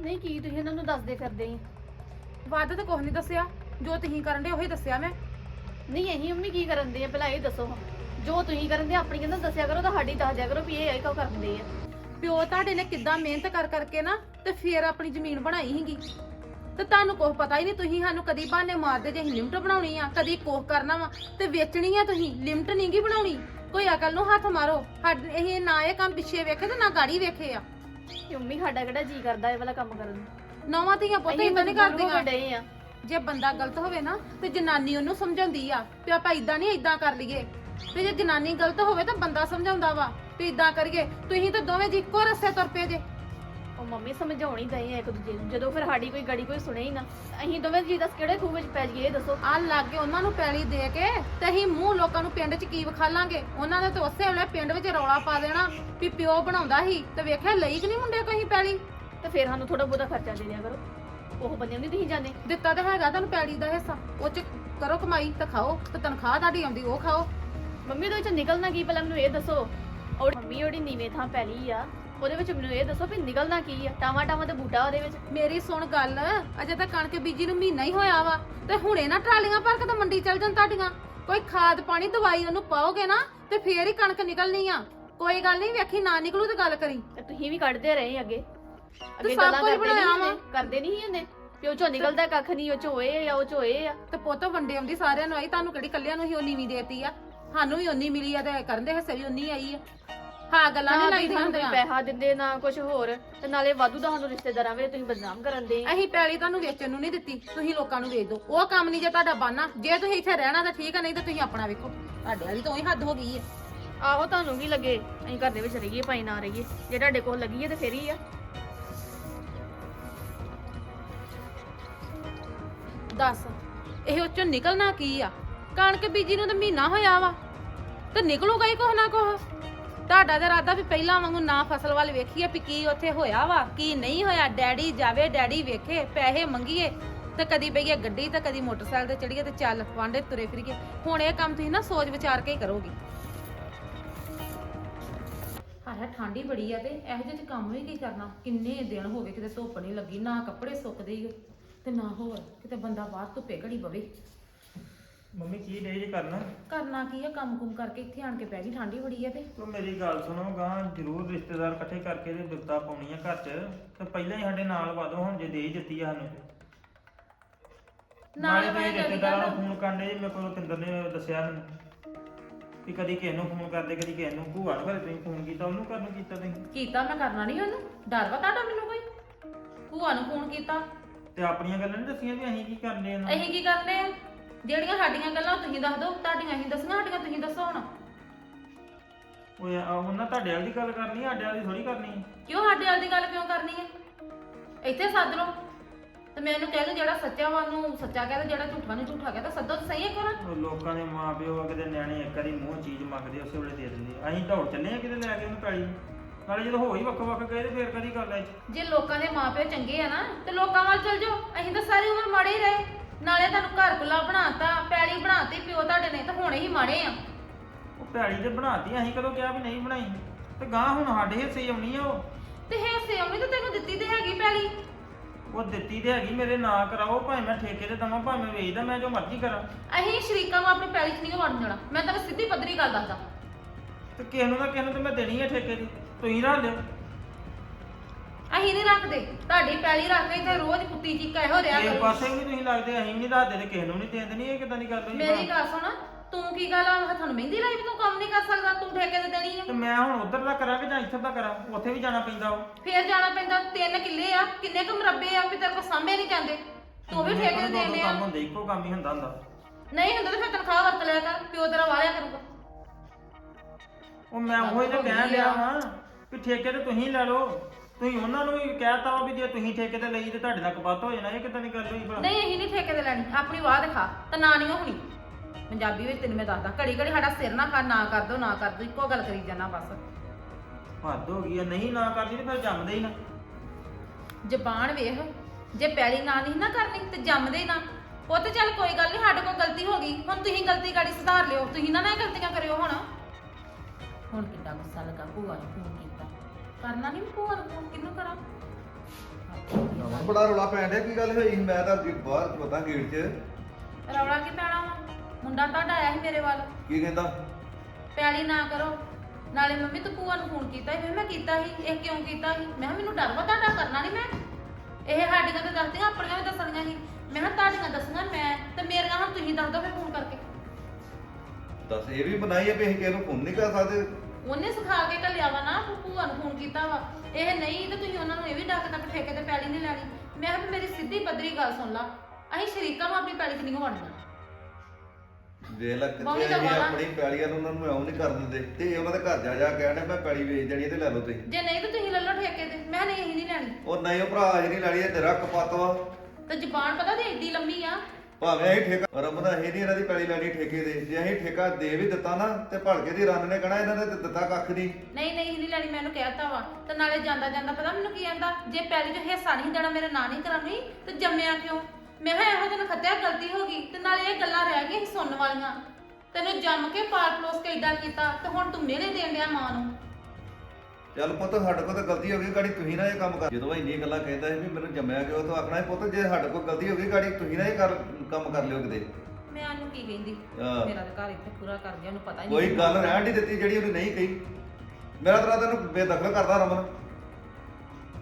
ਨਹੀਂ ਕੀ ਤੁਸੀਂ ਇਹਨਾਂ ਨੂੰ ਦੱਸਦੇ ਫਿਰਦੇ ਸੀ ਵੱਧ ਤਾਂ ਕੁਝ ਨਹੀਂ ਦੱਸਿਆ। ਜੋ ਤੁਸੀਂ ਕਰਨ ਦੇ ਉਹੀ ਦੱਸਿਆ ਮੈਂ। ਨਹੀਂ ਇਹੀ ਮੰਮੀ ਕੀ ਕਰਨ ਦੇ ਆ ਪਹਿਲਾਂ ਇਹ ਦੱਸੋ। ਹਾਂ। ਜੋ ਤੁਸੀਂ ਕਰਨ ਦੇ ਆਪਣੀ ਕਹਿੰਦਾ ਦੱਸਿਆ ਕਰੋ ਤਾਂ ਸਾਡੀ ਦੱਸ ਦਿਆ ਕਰੋ ਵੀ ਇਹ ਇਹ ਕਿਉਂ ਕਰਦੇ ਆ। ਪਿਓ ਤੁਹਾਡੇ ਨੇ ਕਿੱਦਾਂ ਮਿਹਨਤ ਕਰ ਕਰਕੇ ਨਾ ਤੇ ਫੇਰ ਆਪਣੀ ਜ਼ਮੀਨ ਬਣਾਈ ਸੀਗੀ। ਤੇ ਤੁਹਾਨੂੰ ਕੁਝ ਪਤਾ ਹੀ ਨਹੀਂ ਤੁਸੀਂ ਸਾਨੂੰ ਕਦੀ ਬਹਾਨੇ ਮਾਰਦੇ ਜੇ ਅਸੀਂ ਲਿਮਟ ਬਣਾਉਣੀ ਆ ਕਦੀ ਕੋਹ ਕਰਨਾ ਵਾ ਤੇ ਵੇਚਣੀ ਆ ਤੁਸੀਂ ਲਿਮਟ ਨਹੀਂ ਗੀ ਬਣਾਉਣੀ। ਕੋਈ ਅਕਲ ਨੂੰ ਹੱਥ ਮਾਰੋ ਸਾਡੇ ਇਹ ਨਾ ਇਹ ਕੰਮ ਪਿੱਛੇ ਵੇਖੇ ਤੇ ਨਾ ਗਾੜੀ ਵੇਖੇ ਆ। ਕਿ ਮੰਮੀ ਸਾਡਾ ਕਿਹੜਾ ਜੀ ਕਰਦਾ ਇਹ ਵਾਲਾ ਕੰਮ ਕਰਨ ਨੂੰ? ਨਵਾਂ ਧੀਆਂ ਪੁੱਤ ਇਦਾਂ ਨਹੀਂ ਮਜਬੂਰ ਹੋ ਕਰਦੀਆਂ ਆ। ਜੇ ਬੰਦਾ ਗਲਤ ਹੋਵੇ ਨਾ ਤੇ ਜਨਾਨੀ ਉਹਨੂੰ ਸਮਝਾਉਂਦੀ ਆ ਵੀ ਆਪਾਂ ਇਦਾਂ ਨਹੀਂ ਇਦਾਂ ਕਰ ਲਈਏ। ਤੇ ਜੇ ਜਨਾਨੀ ਗਲਤ ਹੋਵੇ ਤਾਂ ਬੰਦਾ ਸਮਝਾਉਂਦਾ ਵਾ ਵੀ ਇਦਾਂ ਕਰੀਏ। ਤੁਸੀਂ ਤਾਂ ਦੋਵੇਂ ਜੀ ਇੱਕੋ ਰਸਤੇ ਤੁਰ ਪਏ ਜੇ। ਉਹ ਮੰਮੀ ਸਮਝਾਉਣੀ ਦਈ ਇੱਕ ਦੂਜੇ ਨੂੰ। ਜਦੋਂ ਫਿਰ ਸਾਡੀ ਕੋਈ ਗੜੀ ਕੋਈ ਸੁਣੇ ਹੀ ਨਾ ਅਸੀਂ ਦੋਵੇਂ ਜੀ ਦੱਸ ਕਿਹੜੇ ਖੂਹ ਵਿੱਚ ਪੈ ਜਾਈਏ ਇਹ ਦੱਸੋ। ਆ ਲਾਗੇ ਉਹਨਾਂ ਨੂੰ ਪੈਲੀ ਦੇ ਕੇ ਤੇ ਅਸੀਂ ਮੂੰਹ ਲੋਕਾਂ ਨੂੰ ਪਿੰਡ 'ਚ ਕੀ ਵਿਖਾਲਾਂਗੇ? ਉਹਨਾਂ ਨੇ ਤਾਂ ਉਸੇ ਵੇਲੇ ਪਿੰਡ ਵਿੱਚ ਰੌਲਾ ਪਾ ਦੇਣਾ ਵੀ ਪਿਓ ਬਣਾਉਂਦਾ ਸੀ ਤੇ ਵੇਖਿਆ ਲਈ ਕਿ ਨਹੀਂ ਮੁੰਡੇ ਕੋਈ ਪੈਲੀ? ਤੇ ਫਿਰ ਸਾਨੂੰ ਥੋੜਾ ਬਹੁਤਾ ਖਰਚਾ ਦੇ ਦਿਆ ਕਰੋ। ਉਹ ਬੰਦੇ ਨਹੀਂ ਤੁਸੀਂ ਜਾਂਦੇ। ਦਿੱਤਾ ਤਾਂ ਹੈਗਾ ਤੁਹਾਨੂੰ ਪੈਲੀ ਦਾ ਹਿੱਸਾ। ਉਹ 'ਚ ਕਰੋ ਕਮਾਈ ਤੇ ਖਾਓ ਤੇ ਤਨਖਾਹ ਤੁਹਾਡੀ ਆਉਂਦੀ ਉਹ ਖਾਓ। ਮੰਮੀ ਉਹਦੇ ਵਿੱਚੋਂ ਨਿਕਲਣਾ ਕੀ ਪਹਿਲਾਂ ਮੈਨੂੰ ਇਹ ਦੱਸੋ। ਔਰ ਮੰਮੀ ਉਹਦੀ ਨੀਵੇਂ ਥਾਂ ਪੈਲੀ ਆ। ਉਹਦੇ ਵਿੱਚ ਮੈਨੂੰ ਇਹ ਦੱਸੋ ਵੀ ਨਿਕਲਣਾ ਕੀ ਆ? ਟਾਵਾ ਟਾਵਾ ਤੇ ਬੂਟਾ ਉਹਦੇ ਵਿੱਚ। ਮੇਰੀ ਸੁਣ ਗੱਲ ਅਜੇ ਤਾਂ ਕਣਕ ਬੀਜੀ ਨੂੰ ਮਹੀਨਾ ਹੀ ਹੋਇਆ ਵਾ ਤੇ ਹੁਣੇ ਨਾ ਟਰਾਲੀਆਂ ਭਰ ਕੇ ਤਾਂ ਮੰਡੀ ਚੱਲ ਜਾਣ ਤੁਹਾਡੀਆਂ। ਕੋਈ ਖਾਦ ਪਾਣੀ ਦਵਾਈ ਉਹਨੂੰ ਪਾਓਗੇ ਨਾ ਤੇ ਫੇਰ ਹੀ ਕਣਕ ਨਿਕਲਣੀ ਆ। ਕੋਈ ਗੱਲ ਨਹੀਂ ਵੇਖੀ ਨਾ ਨਿਕਲੂ ਤੇ ਗੱਲ ਕਰੀ। ਤੇ ਤੁਸੀਂ ਵੀ ਕੱਢਦੇ ਰਹੇ ਅੱਗੇ। ਅੱਗੇ ਸਭ ਗੱਲਾਂ ਕੁਝ ਕਰਦੇ ਨਹੀਂ ਬਣਾਇਆ ਵਾ। ਹੁੰਦੇ ਕਰਦੇ ਨਹੀਂ ਹੁੰਦੇ ਵੀ ਉਹ ਚੋਂ ਨਿਕਲਦਾ ਕੱਖ ਨਹੀਂ ਉਹ ਚੋਂ ਇਹ ਆ ਉਹ ਚੋਂ ਇਹ ਆ। ਤੇ ਪੁੱਤ ਵੰਡੇ ਆਉਂਦੀ ਸਾਰਿਆਂ ਨੂੰ ਆਈ ਤੁਹਾਨੂੰ ਕਿਹੜੀ ਕੱਲਿਆਂ ਨੂੰ ਹੀ ਉਹ ਨੀਵੀਂ ਦੇਤੀ ਆ? ਸਾਨੂੰ ਵੀ ਉਨੀ ਮਿਲੀ ਆ ਤੇ ਕਰਨ ਦੇ ਹਿੱਸੇ ਵੀ ਉਨੀ ਆਈ ਆ। ਹਾਂ ਗੱਲਾਂ ਨਹੀਂ ਨਾ ਲਾਈਦੀਆਂ ਤੁਸੀਂ ਕੋਈ ਹੁੰਦੀਆਂ ਪੈਸਾ ਦਿੰਦੇ ਨਾ ਕੁਝ ਹੋਰ। ਤੇ ਨਾਲੇ ਵਾਧੂ ਦਾ ਸਾਨੂੰ ਰਿਸ਼ਤੇਦਾਰਾਂ ਵਿੱਚ ਤੁਸੀਂ ਬਦਨਾਮ ਕਰਨ ਦੇ। ਅਸੀਂ ਪੈਲੀ ਤੁਹਾਨੂੰ ਵੇਚਣ ਨੂੰ ਨਹੀਂ ਦਿੱਤੀ ਤੁਸੀਂ ਲੋਕਾਂ ਨੂੰ ਵੇਚ ਦਿਓ। ਉਹ ਕੰਮ ਨਹੀਂ ਜੇ ਤੁਹਾਡਾ ਬਾਨਾ। ਜੇ ਤੁਸੀਂ ਇੱਥੇ ਰਹਿਣਾ ਤਾਂ ਠੀਕ ਆ ਨਹੀਂ ਤਾਂ ਤੁਸੀਂ ਆਪਣਾ ਵੇਖੋ। ਤੁਹਾਡੇ ਵਾਲੀ ਤਾਂ ਉਹੀ ਹੱਦ ਹੋ ਗਈ ਹੈ ਆਹੋ ਤੁਹਾਨੂੰ ਵੀ ਲੱਗੇ? ਅਸੀਂ ਘਰ ਦੇ ਵਿੱਚ ਰਹੀਏ ਭਾਈ ਨਾ ਰਹੀਏ। ਜੇ ਤੁਹਾਡੇ ਕੋਲ ਲੱਗੀ ਹੈ ਤੇ ਫੇਰ ਹੀ ਆ। ਦੱਸ ਇਹ ਉੱਚੋਂ ਨਿਕਲਣਾ ਕੀ ਆ? ਕਣਕ ਬੀਜੀ ਨੂੰ ਤਾਂ ਮਹੀਨਾ ਹੋਇਆ ਵਾ। ਤੇ ਨਿਕਲੂਗਾ ਹੀ ਕੁਛ ਨਾ ਕੁਛ। ਤੁਹਾਡਾ ਤਾਂ ਇਰਾਦਾ ਵੀ ਪਹਿਲਾਂ ਵਾਂਗੂ ਨਾ ਫਸਲ ਵੱਲ ਵੇਖੀਏ ਵੀ ਕੀ ਉੱਥੇ ਹੋਇਆ ਵਾ, ਕੀ ਨਹੀਂ ਹੋਇਆ। ਡੈਡੀ ਜਾਵੇ, ਡੈਡੀ ਵੇਖੇ, ਪੈਸੇ ਮੰਗੀਏ ਤੇ ਕਦੀ ਬਈਏ ਗੱਡੀ ਤੇ, ਕਦੀ ਮੋਟਰਸਾਈਕਲ ਤੇ ਚੜੀਏ ਤੇ ਚੱਲ ਵਾਂਡੇ ਤੁਰੇ ਫਿਰੀਏ। ਹੁਣ ਇਹ ਕੰਮ ਤੁਸੀਂ ਨਾ ਸੋਚ ਵਿਚਾਰ ਕੇ ਹੀ ਕਰੋਗੇ। ਹਾਏ, ਠੰਡੀ ਬੜੀ ਆ ਤੇ ਇਹੋ ਜਿਹੇ ਚ ਕੰਮ ਵੀ ਕੀ ਕਰਨਾ? ਕਿੰਨੇ ਦਿਨ ਹੋ ਗਏ ਕਿਤੇ ਧੁੱਪ ਨਹੀਂ ਲੱਗੀ, ਨਾ ਕੱਪੜੇ ਸੁੱਕਦੇ ਹੀ ਤੇ ਨਾ ਹੋਰ, ਕਿਤੇ ਬੰਦਾ ਬਾਹਰ ਧੁੱਪੇ ਘੜੀ ਪਵੇ ਮੰਮੀ ਕੀ ਡੇ ਜੇ ਕਰਨਾ? ਕਰਨਾ ਕੀ ਆ? ਕੰਮ ਕੁਮ ਕਰਕੇ ਇੱਥੇ ਆਣ ਕੇ ਪੈ ਗਈ ਠੰਡੀ ਬੜੀ ਆ ਤੇ। ਤੂੰ ਮੇਰੀ ਗੱਲ ਸੁਣੋ ਗਾਂ ਜ਼ਰੂਰ ਰਿਸ਼ਤੇਦਾਰ ਇਕੱਠੇ ਕਰਕੇ ਤੇ ਬਿਪਤਾ ਪਾਉਣੀ ਆ ਘਰ 'ਚ। ਤੇ ਪਹਿਲਾਂ ਹੀ ਸਾਡੇ ਨਾਲ ਵਾਦੋ ਹੁਣ ਜੇ ਦੇ ਹੀ ਦਿੱਤੀ ਆ ਸਾਨੂੰ। ਨਾਲ ਮੈਂ ਰਿਸ਼ਤੇਦਾਰਾਂ ਨੂੰ ਫੋਨ ਕਰਨੇ ਜੀ ਮੇਰੇ ਕੋਲ ਰੁਪਿੰਦਰ ਨੇ ਦੱਸਿਆ ਮੈਨੂੰ ਕਿ ਕਦੀ ਕਿਸੇ ਨੂੰ ਫੋਨ ਕਰਦੇ ਕਦੀ ਕਿਸੇ ਨੂੰ ਭੂਆ ਨੂੰ ਘਰੇ ਤੁਸੀਂ ਫੋਨ ਕੀਤਾ ਉਹਨੂੰ ਕਰਨ ਕੀਤਾ ਤੁਸੀਂ? ਕੀਤਾ ਮੈਂ ਕਰਨਾ ਨਹੀਂ ਉਹਨੂੰ। ਡਰ ਵਾ ਤੁਹਾਡਾ ਮੈਨੂੰ ਕੋਈ? ਭੂਆ ਨੂੰ ਫੋਨ ਕੀਤਾ। ਤੇ ਆਪਣੀਆਂ ਗੱਲਾਂ ਨਹੀਂ ਦੱਸੀਆਂ ਵੀ ਅਸੀਂ ਕੀ ਕਰਨੇ ਇਹਨਾਂ ਅਸੀਂ ਕੀ ਕਰਨੇ ਆ? ਜਿਹੜੀਆਂ ਸਾਡੀਆਂ ਗੱਲਾਂ ਤੁਸੀਂ ਦੱਸ ਦਿਓ ਤੁਹਾਡੀਆਂ ਅਸੀਂ ਦੱਸਣਾ ਸਾਡੀਆਂ ਤੁਸੀਂ ਦੱਸੋ ਹੁਣ। ਉਹ ਉਹਨਾਂ ਤੁਹਾਡੇ ਵਾਲੀ ਦੀ ਗੱਲ ਕਰਨੀ ਆ ਸਾਡੇ ਵਾਲੀ ਥੋੜੀ ਕਰਨੀ। ਕਿਉਂ ਸਾਡੇ ਵਾਲ ਦੀ ਗੱਲ ਕਿਉਂ ਕਰਨੀ ਹੈ ਇੱਥੇ ਸੱਦ ਲਓ। ਤੇ ਮੈਂ ਇਹਨੂੰ ਕਹਿ ਦੂੰ ਜਿਹੜਾ ਸੱਚਾ ਵਾ ਉਹਨੂੰ ਸੱਚਾ ਕਹਿ ਜਿਹੜਾ ਝੂਠਾ ਨੂੰ ਝੂਠਾ ਕਹਿ ਤਾਂ ਸੱਦੋ ਤਾਂ ਸਹੀ ਵਾਰ। ਉਹ ਲੋਕਾਂ ਦੇ ਮਾਪਿਓ ਕਿਤੇ ਨਿਆਣੇ ਇੱਕ ਵਾਰੀ ਮੂੰਹ ਚੀਜ਼ ਮੰਗਦੇ ਉਸੇ ਵੇਲੇ ਦੇ ਦਿੰਦੇ ਆ। ਅਸੀਂ ਦੌੜ ਚੱਲੇ ਆ ਕਿਤੇ ਲੈ ਕੇ ਉਹਨੂੰ ਪੈਲੀ। ਨੂੰ। ਨਾਲੇ ਜਦੋਂ ਹੋਈ ਵੱਖ ਵੱਖ ਗਏ ਤੇ ਫੇਰ ਕਦੀ ਗੱਲ ਐ ਜੇ ਲੋਕਾਂ ਦੇ ਮਾਪਿਓ ਚੰਗੇ ਆ ਨਾ ਤੇ ਲੋਕਾਂ ਵੱਲ ਚਲ ਜਾਓ। ਅਸੀਂ ਤਾਂ ਸਾਰੀ ਉਮਰ ਮਾੜੇ ਹੀ ਰਹੇ। ਨਾਲੇ ਤੁਹਾਨੂੰ ਘਰ ਕੁਲਾ ਬਣਾਤਾ ਪੈਲੀ ਬਣਾਤੀ ਪਿਓ ਤੁਹਾਡੇ ਨੇ ਤਾਂ ਹੁਣੇ ਹੀ ਮਾੜੇ ਆ। ਉਹ ਪੈਲੀ ਤੇ ਬਣਾਤੀ ਅਸੀਂ ਕਦੋਂ ਕਿਹਾ ਵੀ ਨਹੀਂ ਬਣਾਈ? ਤੇ ਗਾਂ ਹੁਣ ਸਾਡੇ ਹਿੱਸੇ ਹੀ ਆਉਣੀ ਆ ਉਹ। ਤੇ ਇਹ ਸੇਵਨੀ ਤਾਂ ਤੈਨੂੰ ਦਿੱਤੀ ਤੇ ਹੈਗੀ ਪੈਲੀ? ਉਹ ਦਿੱਤੀ ਤੇ ਹੈਗੀ ਮੇਰੇ ਨਾਂ ਕਰਾਓ ਭਾਵੇਂ ਮੈਂ ਠੇਕੇ ਤੇ ਦਵਾਂ ਭਾਵੇਂ ਮੈਂ ਵੇਚਦਾ ਮੈਂ ਜੋ ਮਰਜ਼ੀ ਕਰਾਂ। ਅਸੀਂ ਸ਼ਰੀਕਾਂ ਨੂੰ ਆਪਣੀ ਪੈਲੀ 'ਚ ਨਹੀਂ ਵੜਨ ਦੇਣਾ। ਮੈਂ ਤੈਨੂੰ ਸਿੱਧੀ ਪੱਧਰੀ ਗੱਲ ਦੱਸਦਾ ਤੇ ਕਿਸੇ ਨੂੰ ਨਾ ਕਿਸੇ ਨੂੰ ਤੇ ਮੈਂ ਦੇਣੀ ਹੈ ਠੇਕੇ ਦੀ। ਤੁਸੀਂ ਰੱਖ ਲਿਓ। ਅਸੀਂ ਨਹੀਂ ਰੱਖਦੇ। ਤੁਹਾਡੀ ਪੈਲੀ ਰੱਖਦੇ ਤੇ ਰੋਜ਼ ਕੁੱਤੀ ਚੀਕਾ ਇਹੋ ਰਿਹਾ ਇਹ ਪਾਸੇ ਵੀ ਤੁਸੀਂ ਲੱਗਦੇ ਅਸੀਂ ਨਹੀਂ ਦੱਸਦੇ ਤੇ ਕਿਸੇ ਨੂੰ ਨਹੀਂ ਦੇ ਦੇਣੀ ਇਹ ਕਿਦਾਂ ਦੀ ਗੱਲ ਹੋਈ ਮੇਰੀ ਗੱਲ ਸੁਣ ਤੂੰ ਕੀ ਗੱਲ ਆ? ਹੱਥਾਂ ਨੂੰ ਮਹਿੰਦੀ ਲਾਈ ਵੀ ਤੂੰ ਕੰਮ ਨਹੀਂ ਕਰ ਸਕਦਾ ਤੂੰ ਠੇਕੇ ਤੇ ਦੇਣੀ ਆ। ਤੇ ਮੈਂ ਹੁਣ ਉਧਰ ਦਾ ਕਰਾਂ ਕਿ ਜਾਂ ਇੱਧਰ ਦਾ ਕਰਾਂ? ਉੱਥੇ ਵੀ ਜਾਣਾ ਪੈਂਦਾ ਉਹ। ਫੇਰ ਜਾਣਾ ਪੈਂਦਾ ਤਿੰਨ ਕਿੱਲੇ ਆ ਕਿੰਨੇ ਕੁ ਮਰੱਬੇ ਆ ਵੀ ਤੇਰੇ ਕੋਲ ਸਾਂਭੇ ਨਹੀਂ ਜਾਂਦੇ। ਤੂੰ ਵੀ ਠੇਕੇ ਤੇ ਦੋ- ਦੋ ਦੇਣੇ ਆ। ਕੰਮ ਹੁੰਦੇ ਇੱਕੋ ਕੰਮ ਹੀ ਹੁੰਦਾ ਹੁੰਦਾ। ਨਹੀਂ ਹੁੰਦਾ ਤਾਂ ਫਿਰ ਤਨਖਾਹ ਵਰਤ ਲਿਆ ਕਰ ਪਿਓ ਤੇਰਾ ਵਾਲਿਆ ਕਰੂਗਾ। ਉਹ ਮੈਂ ਉਹੀ ਤਾਂ ਕਹਿਣ ਲਿਆ ਵਾਂ ਵੀ ਠੇਕੇ ਤੇ ਤੁਸੀਂ ਲੈ ਲਓ। ਤੁਸੀਂ ਉਹਨਾਂ ਨੂੰ ਵੀ ਕਹਿਤਾ ਵਾ ਵੀ ਜੇ ਤੁਸੀਂ ਠੇਕੇ ਤੇ ਲਈ ਤੇ ਤੁਹਾਡੇ ਨਾਲ ਕਪੱਤ ਹੋ ਜਾਣਾ ਇਹ ਕਿਦਾਂ ਦੀ ਗੱਲ ਹੋਈ ਭਲਾ? ਨਹੀਂ ਅਸੀਂ ਨਹੀਂ ਠੇਕੇ ਤੇ ਲੈਣੀ ਆਪਣੀ ਵਾਹ ਦਿਖਾ ਤਾਂ ਨਾ ਨਹੀਂ ਹੋਣੀ। ਪੰਜਾਬੀ ਵਿੱਚ ਤੈਨੂੰ ਮੈਂ ਦੱਸਦਾ ਘੜੀ ਘੜੀ ਸਾਡਾ ਸਿਰ ਨਾ ਕਰ ਨਾ ਕਰ ਦੋ ਨਾ ਕਰ ਦੋ ਇੱਕੋ ਗੱਲ ਕਰੀ ਜਾਣਾ ਬਸ। ਹੱਦ ਹੋ ਗਈ ਆ ਨਹੀਂ ਨਾ ਕਰਦੀ ਤੇ ਫਿਰ ਜੰਮਦੇ ਹੀ ਨਾ। ਜ਼ਬਾਨ ਵੇਖ ਜੇ ਪੈਲੀ ਨਾ ਨਹੀਂ ਨਾ ਕਰਨੀ ਤੇ ਜੰਮਦੇ ਹੀ ਨਾ। ਉਹ ਤੇ ਚੱਲ ਕੋਈ ਗੱਲ ਨਹੀਂ ਸਾਡੇ ਕੋਲ ਗਲਤੀ ਹੋ ਗਈ। ਹੁਣ ਤੁਸੀਂ ਗਲਤੀ ਗਾੜੀ ਸੁਧਾਰ ਲਿਓ ਤੁਸੀਂ ਨਾ ਨਾ ਇਹ ਗਲਤੀਆਂ ਕਰਿਓ ਹੁਣ। ਹੁਣ ਕਿੱਡਾ ਗੁੱਸਾ ਲੱਗਾ ਭੂਆ ਨੂੰ ਫੋਨ ਕਰਨਾ ਨਹੀਂ ਭੂਆ ਨੂੰ ਫੋਨ ਕਿਹਨੂੰ ਕਰਾਂ? ਰਮਨ ਬੜਾ ਰੌਲਾ ਪੈਣ ਡਿਆ ਕੀ ਗੱਲ ਹੋਈ? ਮੈਂ ਤਾਂ ਅੱਗੇ ਬਾਹਰ ਪਤਾ ਗੇਟ 'ਚ। ਰੌਲਾ ਕੀ ਪੈਣਾ ਵਾ? ਮੁੰਡਾ ਤੁਹਾਡਾ ਆਇਆ ਸੀ ਮੇਰੇ ਵੱਲ। ਕੀ ਕਹਿੰਦਾ? ਪੈਲੀ ਨਾ ਕਰੋ। ਨਾਲੇ ਮੰਮੀ ਤੂੰ ਭੂਆ ਨੂੰ ਫੋਨ ਕੀਤਾ ਸੀ ਮੈਂ ਕੀਤਾ ਸੀ ਇਹ ਕਿਉਂ ਕੀਤਾ ਸੀ? ਮੈਂ ਕਿਹਾ ਮੈਨੂੰ ਡਰ ਵਾ ਤੁਹਾਡਾ ਕਰਨਾ ਨਹੀਂ ਮੈਂ। ਇਹ ਸਾਡੀਆਂ ਤਾਂ ਦੱਸਦੀਆਂ ਆਪਣੀਆਂ ਵੀ ਦੱਸਣੀਆਂ ਸੀ। ਮੈਂ ਕਿਹਾ ਤੁਹਾਡੀਆਂ ਦੱਸਣੀਆਂ ਮੈਂ ਤੇ ਮੇਰੀਆਂ ਹੁਣ ਤੁਸੀਂ ਦੱਸ ਦਿਓ ਫਿਰ ਫੋਨ ਕਰਕੇ। ਦੱਸ ਇਹ ਵੀ ਬਣਾਈ ਹੈ ਵੀ ਅਸੀਂ ਕਿਸੇ ਨੂੰ ਫੋਨ ਨਹੀਂ ਕਰ ਸਕਦੇ। ਉਹਨੇ ਸਿਖਾ ਕੇ ਘੱਲਿਆ ਵਾ ਨਾ ਤੂੰ ਭੂਆ ਨੂੰ ਫੋਨ ਕੀਤਾ ਵਾ। ਇਹ ਨਹੀਂ ਤੇ ਤੁਸੀਂ ਉਹਨਾਂ ਨੂੰ ਇਹ ਵੀ ਡੱਕ ਤੱਕ ਠੇਕੇ ਤੇ ਪੈਲੀ ਨਹੀਂ ਲੈਣੀ। ਮੈਂ ਕਿਹਾ ਵੀ ਮੇਰੀ ਸਿੱਧੀ ਪੱਧਰੀ ਗੱਲ ਸੁਣ ਲਾ। ਅਸੀਂ ਸ਼ਰੀਕਾਂ ਨੂੰ ਆਪਣੀ ਪੈਲੀ 'ਚ ਨਹੀਂ ਵੜਨਾ ਵੇਖ ਲੈ ਮੰਮੀ ਕਿੱਥੇ ਦਾ ਅਸੀਂ ਵਾਲਾ। ਆਪਣੀ ਪੈਲੀਆਂ ਨੂੰ ਉਹਨਾਂ ਨੂੰ ਇਉਂ ਨਹੀਂ ਕਰਨ ਦਿੰਦੇ। ਤੇ ਉਹਨਾਂ ਦੇ ਘਰ ਜਾ ਜਾ ਕੇ ਕਹਿਣਾ ਮੈਂ ਪੈਲੀ ਵੇਚ ਦੇਣੀ ਹੈ ਤੇ ਲੈ ਲਓ ਤੁਸੀਂ। ਜੇ ਨਹੀਂ ਤਾਂ ਤੁਸੀਂ ਲੈ ਲਓ ਠੇਕੇ ਤੇ। ਮੈਂ ਕਿਹਾ ਨਹੀਂ ਅਸੀਂ ਨਹੀਂ ਲੈਣੀ। ਉਹ ਨਹੀਂ ਉਹ ਭਰਾ ਇਹ ਨਹੀਂ ਲੈਣੀ ਇਹ ਤੇਰਾ ਕਪੱਤ ਵਾ। ਤੇ ਜ਼ਬਾਨ ਪਤਾ ਤੇ ਏਡੀ ਲੰਮੀ ਆ? ਭਾਵੇਂ ਅਸੀਂ ਠੇਕਾ ਰਮਨ ਇਹ ਨਹੀਂ ਇਹਨਾਂ ਦੀ ਪੈਲੀ ਲੈਣੀ ਠੇਕੇ ਦੇ। ਜੇ ਅਸੀਂ ਠੇਕਾ ਦੇ ਵੀ ਦਿੱਤਾ ਨਾ, ਤੇ ਭਲਕੇ ਦੀ ਰੰਨ ਨੇ ਕਹਣਾ ਇਹਨਾਂ ਨੇ ਤੇ ਦਿੱਤਾ ਕੱਖ ਨਹੀਂ। ਨਹੀਂ ਨਹੀਂ ਨਹੀਂ ਲੈਣੀ ਮੈਨੂੰ ਕਹਿਤਾ ਵਾ। ਤੇ ਨਾਲੇ ਜਾਂਦਾ ਜਾਂਦਾ ਪਤਾ ਮੈਨੂੰ ਕੀ ਕਹਿੰਦਾ ਜੇ ਪੈਲੀ 'ਚ ਹਿੱਸਾ ਨਹੀਂ ਦੇਣਾ, ਮੇਰੇ ਨਾਂ ਨਹੀਂ ਕਰਾਉਣੀ, ਤੇ ਜੰਮਿਆ ਕਿਉਂ? ਮੈਂ ਕਿਹਾ ਇਹੋ ਜਿਹੇ ਖੱਤਿਆ ਗਲਤੀ ਹੋ ਗਈ, ਤੇ ਨਾਲੇ ਇਹ ਗੱਲਾਂ ਰਹਿ ਗਈਆਂ ਸੀ ਸੁਣਨ ਵਾਲੀਆਂ। ਤੈਨੂੰ ਜੰਮ ਕੇ ਪਾਲ ਪਲੋਸ ਕੇ ਏਦਾਂ ਕੀਤਾ, ਤੇ ਹੁਣ ਤੂੰ ਮਿਹਨੇ ਦੇਣ ਡਿਆ ਮਾਂ ਨੂੰ। ਚੱਲ ਪੁੱਤ ਸਾਡੇ ਕੋਲ ਤਾਂ ਗਲਤੀ ਹੋ ਗਈ ਗਾੜੀ ਤੁਸੀਂ ਨਾ ਇਹ ਕੰਮ ਕਰ। ਜਦੋਂ ਇੰਨੀ ਗੱਲਾਂ ਕਹਿੰਦਾ ਸੀ ਵੀ ਮੈਨੂੰ ਜੰਮਿਆ ਕਿਉਂ ਤਾਂ ਆਖਣਾ ਸੀ, ਪੁੱਤ ਜੇ ਸਾਡੇ ਕੋਲ ਗਲਤੀ ਹੋ ਗਈ ਗਾੜੀ ਤੁਸੀਂ ਨਾ ਇਹ ਕਰ ਕੰਮ ਕਰ ਲਿਓ ਕਿਤੇ। ਮੈਂ ਉਹਨੂੰ ਕੀ ਕਹਿੰਦੀ। ਮੇਰਾ ਤਾਂ ਘਰ ਇੱਥੇ ਪੂਰਾ ਕਰ ਗਿਆ ਉਹਨੂੰ ਪਤਾ ਹੀ ਨਹੀਂ ਕੋਈ ਗੱਲ ਰਹਿਣ ਨਹੀਂ ਦਿੱਤੀ ਜਿਹੜੀ ਉਹਨੇ ਨਹੀਂ ਕਹੀ। ਮੇਰਾ ਤਰਾ ਤੈਨੂੰ ਬੇਦਖਲ ਕਰਦਾ ਰਮਨ।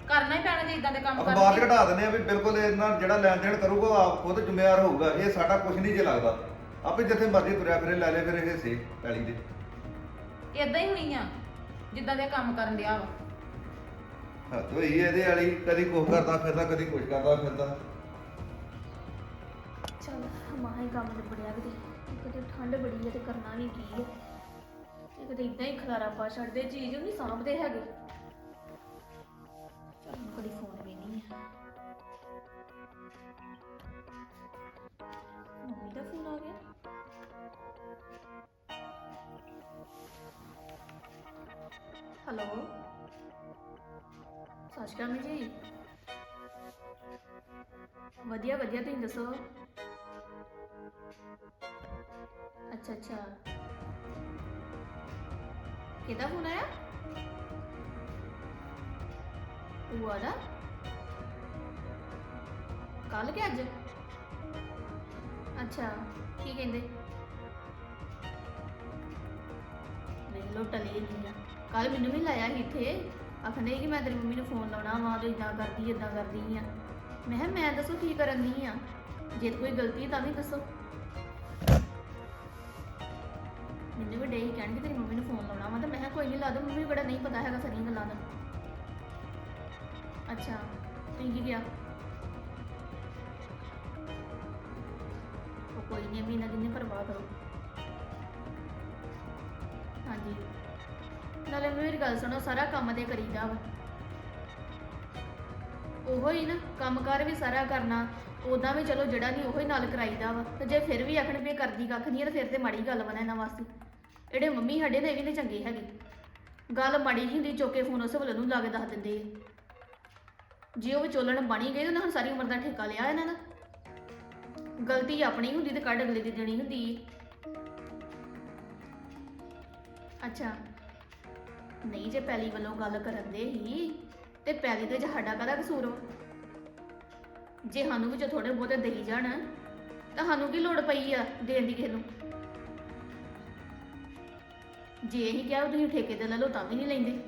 ਕਰਨਾ ਹੀ ਪੈਣਾ ਜੇ ਇਦਾਂ ਦੇ ਕੰਮ ਅਖਬਾਰ 'ਚ ਘਟਾ ਦਿੰਦੇ ਆ ਵੀ ਬਿਲਕੁਲ ਇਹਨਾਂ ਜਿਹੜਾ ਲੈਣ ਦੇਣ ਕਰੂਗਾ ਉਹ ਆਪ ਖੁਦ ਜ਼ਿੰਮੇਵਾਰ ਹੋਊਗਾ ਇਹ ਸਾਡਾ ਕੁਝ ਨਹੀਂ ਜੇ ਲੱਗਦਾ। ਆਪੇ ਜਿੱਥੇ ਮਰਜ਼ੀ ਤੁਰਿਆ ਫਿਰੇ ਲੈ ਲੈ ਫਿਰ ਇਹ ਸੇ ਪੈਲੀ ਦੇ। ਇਦਾਂ ਹੀ ਹੋਣੀ ਆ। ਜਿੱਦਾਂ ਦੇ ਕੰਮ ਕਰਨ ਡਿਆ ਵਾ। ਹੱਥ ਹੋਈ ਇਹਦੇ ਵਾਲੀ ਕਦੀ ਕੁਛ ਕਰਦਾ ਫਿਰਦਾ ਕਦੀ ਕੁਛ ਕਰਦਾ ਫਿਰਦਾ। ਚਲ ਮਾਂ ਹੀ ਕੰਮ ਨਿਬੜਿਆ ਕਿਤੇ। ਕਿਤੇ ਠੰਡ ਬੜੀ ਹੈ ਤੇ ਕਰਨਾ ਵੀ ਕੀ ਹੈ ਤੇ ਕਿਤੇ ਇਦਾਂ ਹੀ ਖਲਾਰਾ ਪਾ ਛੱਡਦੇ ਚੀਜ਼ ਨਹੀਂ ਸਾਂਭਦੇ ਹੈਗੇ। ਹੈਲੋ। ਸਤਿ ਸ਼੍ਰੀ ਅਕਾਲ ਜੀ। ਵਧੀਆ ਵਧੀਆ, ਤੁਸੀਂ ਦੱਸੋ? ਅੱਛਾ ਅੱਛਾ। ਕਿਹਦਾ ਫੋਨ ਆਇਆ? ਭੂਆ ਦਾ? ਕੱਲ ਕਿ ਅੱਜ? ਅੱਛਾ, ਕੀ ਕਹਿੰਦੇ? ਵੇਖ ਲੋ ਟਲੇ ਨਹੀਂ ਆ। ਕੱਲ ਮੈਨੂੰ ਵੀ ਲਾਇਆ ਸੀ ਇੱਥੇ। ਆਖਣੇ ਕਿ ਮੈਂ ਤੇਰੀ ਮੰਮੀ ਨੂੰ ਫੋਨ ਲਾਉਣਾ ਵਾ ਤੇ ਇਦਾਂ ਕਰਦੀ ਇਦਾਂ ਕਰਦੀ ਆ। ਮੈਂ ਕਿਹਾ, ਮੈਂ ਦੱਸੋ ਕੀ ਕਰਨ ਦੀ ਆ? ਜੇ ਕੋਈ ਗਲਤੀ ਹੈ ਤਾਂ ਵੀ ਦੱਸੋ। ਮੈਨੂੰ ਵੀ ਡੇ ਕਹਿਣ ਕਿ ਤੇਰੀ ਮੰਮੀ ਨੂੰ ਫੋਨ ਲਾਉਣਾ ਵਾ ਤੇ ਮੈਂ ਕਿਹਾ, ਕੋਈ ਨਹੀਂ ਲਾ ਦੋ, ਮੰਮੀ ਨੂੰ ਕਿਹੜਾ ਨਹੀਂ ਪਤਾ ਹੈਗਾ ਸਾਰੀਆਂ ਗੱਲਾਂ ਦਾ। ਅੱਛਾ, ਤੁਸੀਂ ਕੀ ਗਿਆ ਕੋਈ ਨਹੀਂ ਮਹੀਨਾ ਕਿੰਨੇ ਪਰਵਾਹ ਕਰੋ। ਹਾਂਜੀ। ਨਾਲੇ ਮੇਰੀ ਗੱਲ ਸੁਣੋ, ਸਾਰਾ ਕੰਮ ਤੇ ਕਰੀਦਾ ਵਾ। ਉਹੋ ਹੀ ਨਾ, ਕੰਮਕਾਰ ਵੀ ਸਾਰਾ ਕਰਨਾ ਉਦਾਂ ਵੀ ਚਲੋ ਜਿਹੜਾ ਨਹੀਂ ਉਹੋ ਹੀ ਨਾਲ ਕਰਾਈਦਾ ਵਾ, ਤੇ ਜੇ ਫਿਰ ਵੀ ਆਖਣ ਵੀ ਇਹ ਕਰਦੀ ਕੱਖ ਨਹੀਂ ਆ, ਤਾਂ ਫਿਰ ਤੇ ਮਾੜੀ ਗੱਲ ਵਾ ਨਾ ਇਹਨਾਂ ਵਾਸਤੇ। ਜਿਹੜੇ ਮੰਮੀ ਸਾਡੇ ਨੇ ਇਹ ਵੀ ਨਹੀਂ ਚੰਗੇ ਹੈਗੇ। ਗੱਲ ਮਾੜੀ ਜਿਹੀ ਹੁੰਦੀ, ਚੁੱਕ ਕੇ ਫੋਨ ਉਸੇ ਵੱਲ ਨੂੰ ਲਾ ਕੇ ਦੱਸ ਦਿੰਦੇ ਆ। ਜੇ ਉਹ ਵਿਚੋਲਣ ਬਣੀ ਗਈ ਉਹਨਾਂ ਹੁਣ ਸਾਰੀ ਉਮਰ ਦਾ ਠੇਕਾ ਲਿਆ ਇਹਨਾਂ ਦਾ ਗਲਤੀ ਆਪਣੀ ਹੁੰਦੀ ਤੇ ਕੱਢ ਅਗਲੇ ਦੀ ਦੇਣੀ ਹੁੰਦੀ। ਏ ਅੱਛਾ। ਨਹੀਂ, ਜੇ ਪੈਲੀ ਵੱਲੋਂ ਗੱਲ ਕਰਨ ਦੇ ਹੀ, ਤੇ ਪੈਲੀ ਤੇ ਸਾਡਾ ਕਾਹਦਾ ਕਸੂਰ ਵਾ ਜੇ ਸਾਨੂੰ ਵਿੱਚ ਥੋੜੇ ਬਹੁਤੇ ਦੇਈ ਜਾਣ, ਤਾਂ ਸਾਨੂੰ ਕੀ ਲੋੜ ਪਈ ਆ ਦੇਣ ਦੀ ਕਿਸੇ ਨੂੰ? ਜੇ ਅਸੀਂ ਕਿਹਾ ਵੀ ਤੁਸੀਂ ਠੇਕੇ ਤੇ ਲੈ ਲਓ, ਤਾਂ ਵੀ ਨਹੀਂ ਲੈਂਦੇ।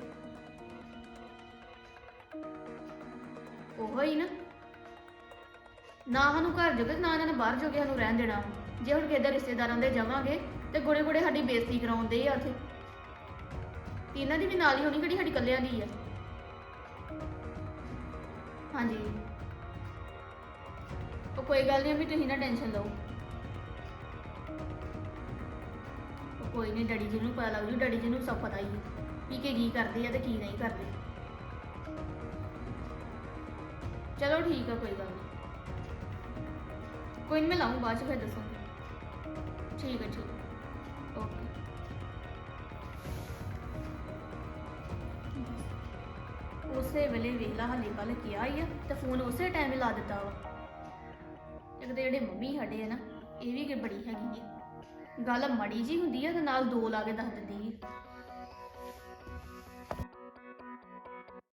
ਉਹੋ ਹੀ ਨਾ। ਨਾ ਸਾਨੂੰ ਘਰ ਜੋਗੇ, ਨਾ ਇਹਨਾਂ ਨੇ ਬਾਹਰ ਜੋਗੇ ਸਾਨੂੰ ਰਹਿਣ ਦੇਣਾ। ਜੇ ਹੁਣ ਕਿਸੇ ਦੇ ਰਿਸ਼ਤੇਦਾਰਾਂ ਦੇ ਜਾਵਾਂਗੇ, ਤੇ ਗੋੜੇ ਗੋੜੇ ਸਾਡੀ ਬੇਇੱਜ਼ਤੀ ਕਰਾਉਂਦੇ ਆ ਉੱਥੇ। ਤੇ ਇਹਨਾਂ ਦੀ ਵੀ ਨਾਲ ਹੀ ਹੋਣੀ, ਕਿਹੜੀ ਸਾਡੀ ਕੱਲਿਆਂ ਦੀ ਆ? ਹਾਂਜੀ। ਉਹ ਕੋਈ ਗੱਲ ਨਹੀਂ ਵੀ ਤੁਸੀਂ ਨਾ ਟੈਨਸ਼ਨ ਲਓ। ਉਹ ਕੋਈ ਨਹੀਂ, ਡੈਡੀ ਜੀ ਨੂੰ ਪਤਾ ਲੱਗ ਜੂ, ਡੈਡੀ ਜੀ ਨੂੰ ਸਭ ਪਤਾ ਹੀ ਹੈ ਵੀ ਕਿ ਕੀ ਕਰਦੇ ਆ ਤੇ ਕੀ ਨਹੀਂ ਕਰਦੇ। ਚਲੋ ਠੀਕ ਆ, ਕੋਈ ਗੱਲ ਨਹੀਂ। ਕੋਈ ਨਹੀਂ ਮੈਂ ਲਾਉਂ ਬਾਅਦ ਚ, ਫਿਰ ਦੱਸਾਂਗੀ। ਠੀਕ ਹੈ ਠੀਕ ਉਸੇ ਵੇਲੇ ਵੇਲਾ ਹਾਲੇ ਕੱਲ ਕਿਹਾ ਹੀ ਆ, ਤੇ ਫੋਨ ਉਸੇ ਟਾਈਮ ਹੀ ਲਾ ਦਿੱਤਾ ਵਾ। ਇੱਕ ਤੇ ਜਿਹੜੇ ਮੰਮੀ ਸਾਡੇ ਆ ਨਾ, ਇਹ ਵੀ ਕਿ ਬੜੀ ਹੈਗੀ ਹੈ ਗੱਲ ਮੜੀ ਜੀ ਹੁੰਦੀ ਆ, ਤੇ ਨਾਲ ਦੋ ਲਾ ਕੇ ਦੱਸ ਦਿੰਦੀ ਹੈ